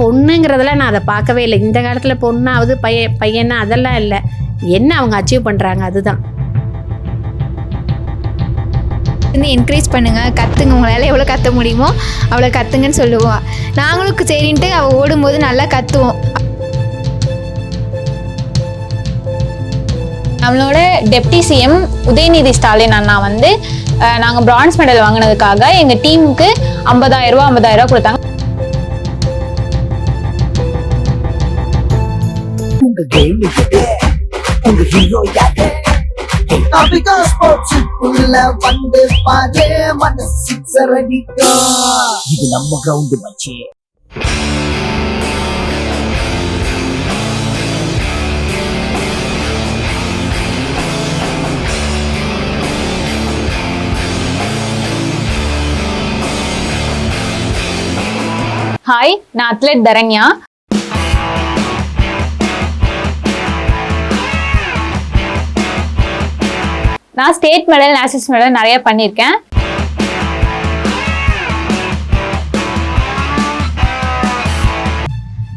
பொண்ணுங்கிறதுல நான் அதை பார்க்கவே இல்லை. இந்த காலத்தில் பொண்ணாவது பைய பையனா அதெல்லாம் இல்லை. என்ன அவங்க அச்சீவ் பண்ணுறாங்க அதுதான். வந்து என்கரேஜ் பண்ணுங்கள் கற்றுங்க உங்களால் எவ்வளோ கற்ற முடியுமோ அவ்வளோ கற்றுங்கன்னு சொல்லுவோம் நாங்களும் சரின்ட்டு அவள் ஓடும்போது நல்லா கற்றுவோம் நம்மளோட டெப்டி சிஎம் உதயநிதி ஸ்டாலின் அண்ணா வந்து நாங்கள் பிரான்ஸ் மெடல் வாங்கினதுக்காக எங்கள் டீமுக்கு ஐம்பதாயிரம் ரூபா ஐம்பதாயிரம் ரூபா கொடுத்தாங்க. உங்க ஒரு உங்க ஹீரோ யாரு அபிகா ஸ்போர்ட்ஸுக்குள்ள வந்து பாரு மனசு சிக்ஸர் அடிக்கும் இது நம்ம கிரவுண்ட் மச்சி ஹாய் நான் அத்லெட் தரண்யா. நான் ஸ்டேட் மெடல் நேஷனல்ஸ் மெடல் நிறைய பண்ணியிருக்கேன்.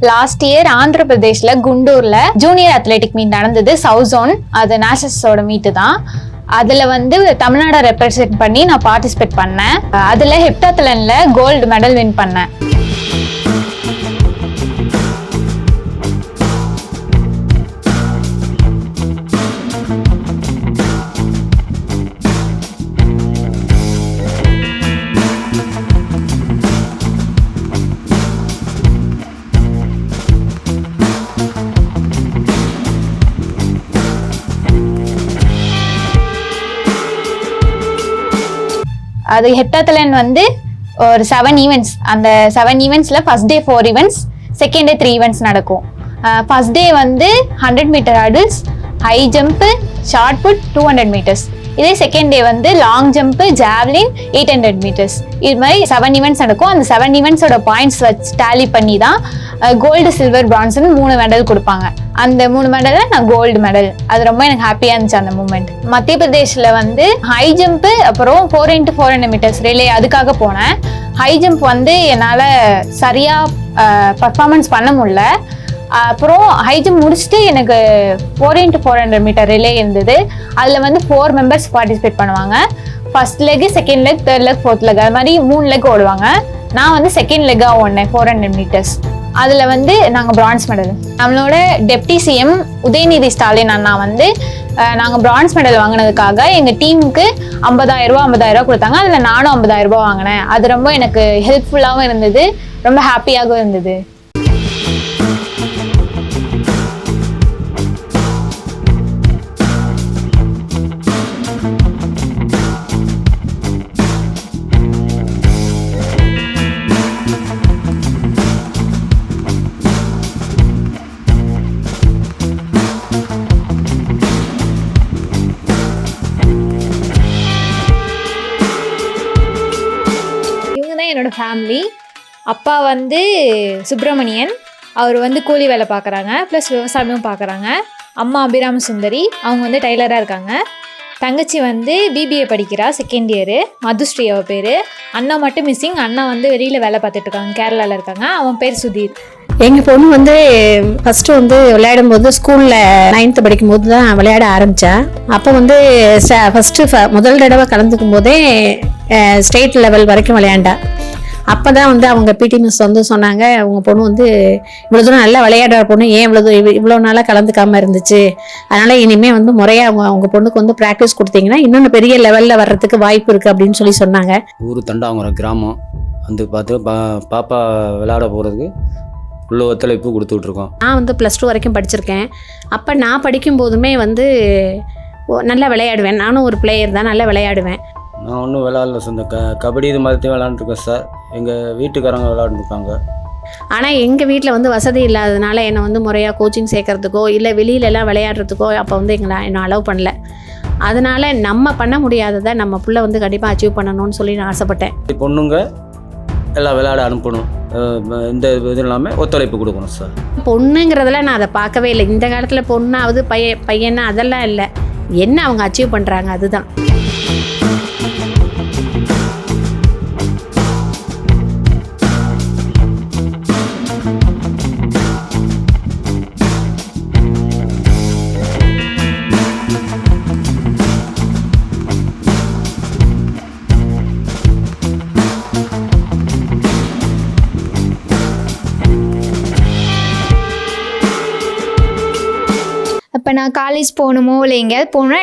லாஸ்ட் இயர் ஆந்திர பிரதேஷ்ல குண்டூர்ல ஜூனியர் அத்லெட்டிக் மீட் நடந்தது சவுசோன் அது நேஷனல்ஸோட மீட்டு தான். அதில் வந்து தமிழ்நாடை ரெப்ரசென்ட் பண்ணி நான் பார்ட்டிசிபேட் பண்ணேன். அதில் ஹெப்டாத்லனில் கோல்டு மெடல் வின் பண்ணேன். அது ஹெப்டாத்தலன் வந்து ஒரு செவன் ஈவெண்ட்ஸ் அந்த seven ஈவெண்ட்ஸில் first day four events second day three events நடக்கும். ஃபர்ஸ்ட் டே வந்து hundred metre hurdles high jump shot put two hundred metres இதே செகண்ட் டே வந்து long jump javelin eight hundred metres இது மாதிரி seven events நடக்கும். அந்த seven ஈவெண்ட்ஸோட points வச்சு டேலி பண்ணி தான் கோல்டு சில்வர் பிரான்ஸ்னு மூணு மெடல் கொடுப்பாங்க. அந்த மூணு மெடலில் நான் கோல்டு மெடல் அது ரொம்ப எனக்கு ஹாப்பியாக இருந்துச்சு அந்த மூமெண்ட் மத்திய பிரதேஷில் வந்து ஹை ஜம்ப்பு அப்புறம் four into four hundred metres relay அதுக்காக போனேன். ஹை ஜம்ப் வந்து என்னால் சரியாக பர்ஃபார்மன்ஸ் பண்ண முடியல. அப்புறம் ஹை ஜம்ப் முடிச்சுட்டு எனக்கு four into four hundred metre relay இருந்தது. அதில் வந்து ஃபோர் மெம்பர்ஸ் பார்ட்டிசிபேட் பண்ணுவாங்க. First leg second leg third leg fourth leg அது மாதிரி மூணு லெக் ஓடுவாங்க. நான் வந்து செகண்ட் லெக்காக ஓடினேன் ஃபோர் ஹண்ட்ரட் மீட்டர்ஸ் அதில் வந்து நாங்கள் பிரான்ஸ் மெடல் நம்மளோட டெப்டி சிஎம் உதயநிதி ஸ்டாலின் அண்ணா வந்து நாங்கள் பிரான்ஸ் மெடல் வாங்கினதுக்காக எங்கள் டீமுக்கு ஐம்பதாயிரம் ரூபா ஐம்பதாயிரம் ரூபா கொடுத்தாங்க. அதில் நானும் ஐம்பதாயிரம் ரூபா வாங்கினேன். அது ரொம்ப எனக்கு ஹெல்ப்ஃபுல்லாகவும் இருந்தது. ரொம்ப ஹாப்பியாகவும் இருந்தது. என்னோடய என்னோட ஃபேமிலி அப்பா வந்து சுப்பிரமணியன். அவர் வந்து கூலி வேலை பார்க்குறாங்க ப்ளஸ் விவசாயமும் பார்க்குறாங்க அம்மா அபிராம சுந்தரி அவங்க வந்து டைலராக இருக்காங்க. தங்கச்சி வந்து பிபிஏ படிக்கிறா செகண்ட் இயரு மதுஸ்ரீ அவள் பேர். அண்ணா மட்டும் மிஸ்ஸிங் அண்ணா வந்து வெளியில் வேலை பார்த்துட்டு இருக்காங்க. கேரளாவில் இருக்காங்க. அவன் பேர் சுதீர். எங்கள் பொண்ணு வந்து ஃபஸ்ட்டு வந்து விளையாடும் போது ஸ்கூலில் நைன்த்து படிக்கும் போது தான் விளையாட ஆரம்பித்தா அப்போ வந்து ஃபஸ்ட்டு முதல் தடவை கலந்துக்கும் போதே ஸ்டேட் லெவல் வரைக்கும் விளையாண்டா. அப்போ தான் வந்து அவங்க பிடி மிஸ் வந்து சொன்னாங்க அவங்க பொண்ணு வந்து இவ்வளோ தூரம் நல்லா விளையாடுற பொண்ணு ஏன் இவ்வளோ தூரம் இவ்வளோ நாளாக கலந்துக்காமல் இருந்துச்சு? அதனால் இனிமேல் வந்து முறையாக அவங்க அவங்க பொண்ணுக்கு வந்து ப்ராக்டிஸ் கொடுத்தீங்கன்னா இன்னொன்று பெரிய லெவலில் வர்றதுக்கு வாய்ப்பு இருக்குது அப்படின்னு சொல்லி சொன்னாங்க. ஊர் தண்டாங்குறம் கிராமம். வந்து பார்த்து பா பாப்பா விளையாட போகிறதுக்கு உள்ள ஒத்துழைப்பு கொடுத்துட்ருக்கோம். நான் வந்து ப்ளஸ் டூ வரைக்கும் படிச்சிருக்கேன். அப்போ நான் படிக்கும் போதுமே வந்து நல்லா விளையாடுவேன். நானும் ஒரு பிளேயர் தான் நல்லா விளையாடுவேன். நான் ஒன்றும் விளையாடல சார். இந்த க கபடி இது மாதிரி விளையாண்டுருக்கேன் சார். எங்கள் வீட்டுக்காரங்க விளையாண்டுருக்காங்க ஆனால் எங்கள் வீட்டில் வந்து வசதி இல்லாததுனால என்னை வந்து முறையாக கோச்சிங் சேர்க்கறதுக்கோ இல்லை வெளியிலலாம் விளையாடுறதுக்கோ அப்போ வந்து எங்களை என்னை அலோவ் பண்ணல. அதனால் நம்ம பண்ண முடியாததை நம்ம புள்ள வந்து கண்டிப்பாக அச்சீவ் பண்ணணும்னு சொல்லி நான் ஆசைப்பட்டேன். பொண்ணுங்க எல்லாம் விளையாட அனுப்பணும். எந்த இது இல்லாமல் ஒத்துழைப்பு கொடுக்கணும் சார். பொண்ணுங்கிறதுல நான் அதை பார்க்கவே இல்லை. இந்த காலத்தில் பொண்ணாவது பைய பையனா அதெல்லாம் இல்லை. என்ன அவங்க அச்சீவ் பண்ணுறாங்க அதுதான். இப்போ நான் காலேஜ் போகணுமோ இல்லை எங்கேயாவது போகணுன்னா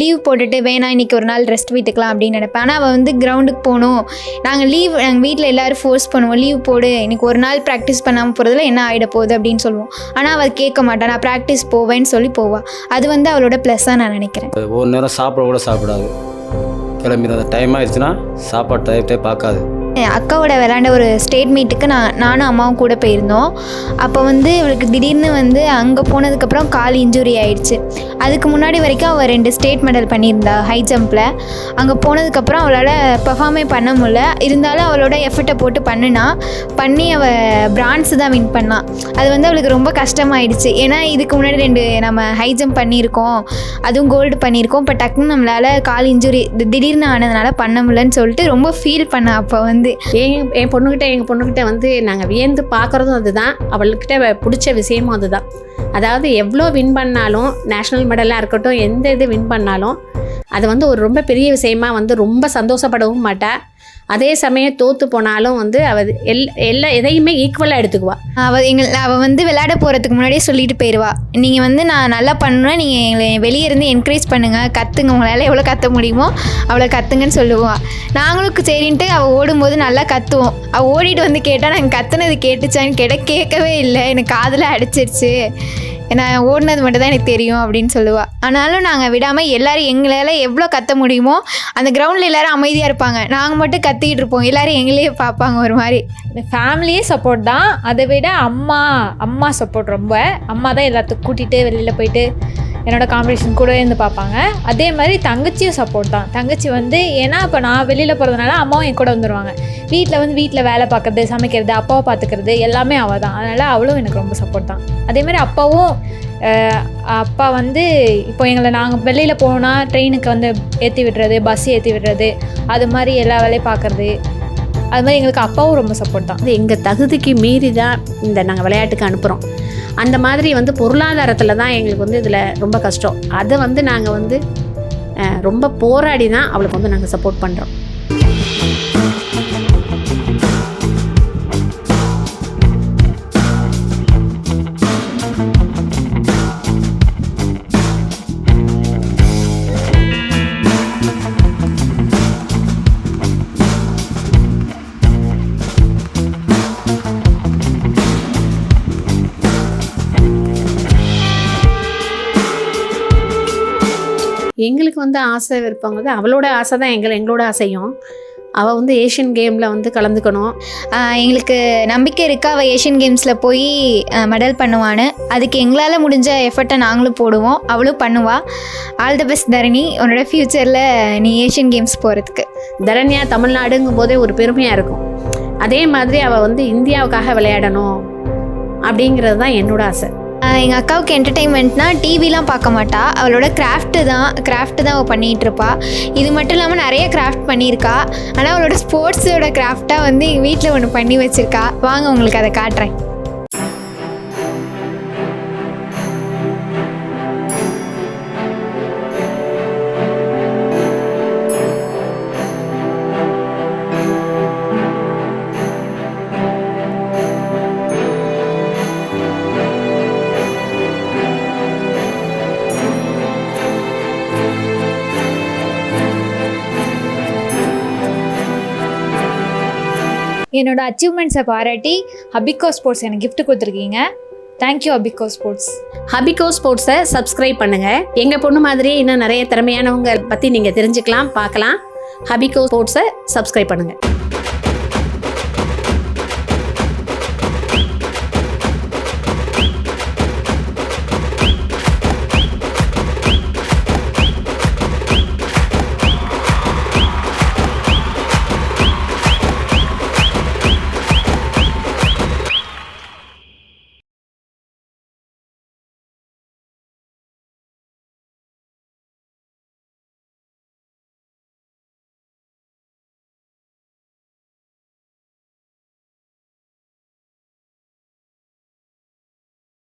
லீவ் போட்டுட்டு வேணாம் இன்னைக்கு ஒரு நாள் ரெஸ்ட் வீட்டுக்கலாம் அப்படின்னு நினைப்பேன். ஆனால் அவள் வந்து கிரவுண்டுக்கு போகணும். நாங்கள் லீவ் நாங்கள் வீட்டில் எல்லோரும் ஃபோர்ஸ் பண்ணுவோம். லீவ் போடு. இன்னைக்கு ஒரு நாள் ப்ராக்டிஸ் பண்ணாமல் போகிறதுல என்ன ஆகிட போகுது அப்படின்னு சொல்லுவோம். ஆனால் அவள் கேட்க மாட்டா. நான் ப்ராக்டிஸ் போவேன்னு சொல்லி போவாள் அது வந்து அவளோட ப்ளஸ்ஸாக நான் நினைக்கிறேன். ஒரு நேரம் சாப்பிட கூட சாப்பிடாது. கிளம்பி அந்த டைம் ஆயிடுச்சுன்னா சாப்பாடு டயத்தை பார்க்காது. என் அக்காவோட விளாண்ட ஒரு ஸ்டேட் மீட்டுக்கு நான் நானும் அம்மாவும் கூட போயிருந்தோம். அப்போ வந்து இவளுக்கு திடீர்னு வந்து அங்கே போனதுக்கப்புறம் கால் இன்ஜுரி ஆயிடுச்சு. அதுக்கு முன்னாடி வரைக்கும் அவள் ரெண்டு ஸ்டேட் மெடல் பண்ணியிருந்தா ஹை ஜம்பில் அங்கே போனதுக்கப்புறம் அவளால் பெர்ஃபார்மே பண்ண முடியல. இருந்தாலும் அவளோட எஃபர்ட்டை போட்டு பண்ணுனா பண்ணி அவள் பிரான்ஸ் தான் வின் பண்ணான் அது வந்து அவளுக்கு ரொம்ப கஷ்டமாயிடுச்சு. ஏன்னா இதுக்கு முன்னாடி ரெண்டு நம்ம ஹை ஜம்ப் பண்ணியிருக்கோம். அதுவும் கோல்டு பண்ணியிருக்கோம். இப்போ டக்குன்னு நம்மளால் கால் இன்ஜுரி திடீர்னு ஆனதுனால பண்ண முடியலன்னு சொல்லிட்டு ரொம்ப ஃபீல் பண்ண அப்போ வந்து. என் என் பொண்ணுக்கிட்ட எங்கள் பொண்ணுக்கிட்ட வந்து நாங்கள் வியந்து பார்க்குறதும் அதுதான். அவள்கிட்ட பிடிச்ச விஷயமும் அதுதான். அதாவது எவ்வளோ வின் பண்ணாலும் நேஷ்னல் மெடலாக இருக்கட்டும் எந்த இது வின் பண்ணாலும் அது வந்து ஒரு ரொம்ப பெரிய விஷயமா வந்து ரொம்ப சந்தோஷப்படவும் மாட்டா. அதே சமயம் தோற்று போனாலும் வந்து அவள் எல் எல்லா எதையுமே ஈக்குவலாக எடுத்துக்குவா. அவள் எங்கள் அவள் வந்து விளையாட போகிறதுக்கு முன்னாடியே சொல்லிட்டு போயிடுவா நீங்கள் வந்து நான் நல்லா பண்ணுவேன் நீங்கள் எங்களை வெளியே இருந்து என்கரேஜ் பண்ணுங்கள் கற்றுங்க உங்களால் எவ்வளோ கற்ற முடியுமோ அவ்வளோ கற்றுங்கன்னு சொல்லுவாள் நாங்களும் சரின்ட்டு அவள் ஓடும்போது நல்லா கத்துவோம். அவள் ஓடிட்டு வந்து கேட்டால் நாங்கள் கத்துனது கேட்டுச்சான்னு கேட்டால் கேட்கவே இல்லை. எனக்கு காதில் அடிச்சிருச்சு. நான் ஓடினது மட்டும் தான் எனக்கு தெரியும் அப்படின்னு சொல்லுவாள் ஆனாலும் நாங்கள் விடாமல் எல்லோரும் எங்களால் எவ்வளோ கத்த முடியுமோ அந்த கிரவுண்டில் எல்லோரும் அமைதியாக இருப்பாங்க. நாங்கள் மட்டும் கத்திக்கிட்டு இருப்போம். எல்லோரும் எங்களையே பார்ப்பாங்க ஒரு மாதிரி. ஃபேமிலியே சப்போர்ட் தான். அதை விட அம்மா அம்மா சப்போர்ட் ரொம்ப. அம்மா தான் எல்லாத்துக்கும் கூட்டிகிட்டு வெளியில் போயிட்டு என்னோடய காம்படிஷன் கூட இருந்து பார்ப்பாங்க. அதே மாதிரி தங்கச்சியும் சப்போர்ட் தான். தங்கச்சி வந்து ஏன்னா இப்போ நான் வெளியில் போகிறதுனால அம்மாவும் என் கூட வந்துடுவாங்க வீட்டில் வந்து வீட்டில் வேலை பார்க்குறது சமைக்கிறது அப்பாவை பார்த்துக்கிறது எல்லாமே அவள் தான். அதனால் அவளும் எனக்கு ரொம்ப சப்போர்ட் தான். அதே மாதிரி அப்பாவும் அப்பா வந்து இப்போ எங்களை நாங்கள் வெளியில் போனால் ட்ரெயினுக்கு வந்து ஏற்றி விடுறது பஸ் ஏற்றி விடுறது அது மாதிரி எல்லா வேலையும் பார்க்குறது. அது மாதிரி எங்களுக்கு அப்பாவும் ரொம்ப சப்போர்ட் தான். எங்கள் தகுதிக்கு மீறி தான் இந்த நாங்கள் விளையாட்டுக்கு அனுப்புகிறோம் அந்த மாதிரி வந்து பொருளாதாரத்தில் தான் எங்களுக்கு வந்து இதில் ரொம்ப கஷ்டம். அதை வந்து நாங்கள் வந்து ரொம்ப போராடி தான் அவளுக்கு வந்து நாங்கள் சப்போர்ட் பண்ணுறோம் எங்களுக்கு வந்து ஆசை விருப்பம் வந்து அவளோட ஆசை தான் எங்களை எங்களோட ஆசையும். அவள் வந்து ஏஷியன் கேமில் வந்து கலந்துக்கணும். எங்களுக்கு நம்பிக்கை இருக்கா? அவள் ஏஷியன் கேம்ஸில் போய் மெடல் பண்ணுவான்னு. அதுக்கு எங்களால் முடிஞ்ச எஃபர்ட்டை நாங்களும் போடுவோம். அவளும் பண்ணுவா. All the best Dharani. உன்னோட ஃப்யூச்சரில் நீ ஏஷியன் கேம்ஸ் போகிறதுக்கு தரணியாக தமிழ்நாடுங்கும் போதே ஒரு பெருமையாக இருக்கும். அதே மாதிரி அவள் வந்து இந்தியாவுக்காக விளையாடணும் அப்படிங்கிறது தான் என்னோட ஆசை. எங்கள் அக்காவுக்கு என்டர்டெயின்மெண்ட்னா டிவிலாம் பார்க்க மாட்டா அவளோட கிராஃப்ட்டு தான் கிராஃப்ட்டு தான் அவள் பண்ணிகிட்டு இருப்பா இது மட்டும் இல்லாமல் நிறைய கிராஃப்ட் பண்ணியிருக்கா. ஆனால் அவளோட ஸ்போர்ட்ஸோட கிராஃப்டாக வந்து எங்கள் வீட்டில் ஒன்று பண்ணி வச்சுருக்கா. வாங்க உங்களுக்கு அதை காட்டுறேன். என்னோடய அச்சீவ்மெண்ட்ஸை பாராட்டி ஹபிகோ ஸ்போர்ட்ஸ் எனக்கு கிஃப்ட் கொடுத்துருக்கீங்க. Thank you Abhiko sports Habico ஸ்போர்ட்ஸை subscribe பண்ணுங்கள் எங்கள் பொண்ணு மாதிரி இன்னும் நிறைய திறமையானவங்க பற்றி நீங்கள் தெரிஞ்சுக்கலாம் பார்க்கலாம். ஹபிகோ ஸ்போர்ட்ஸை சப்ஸ்கிரைப் பண்ணுங்கள்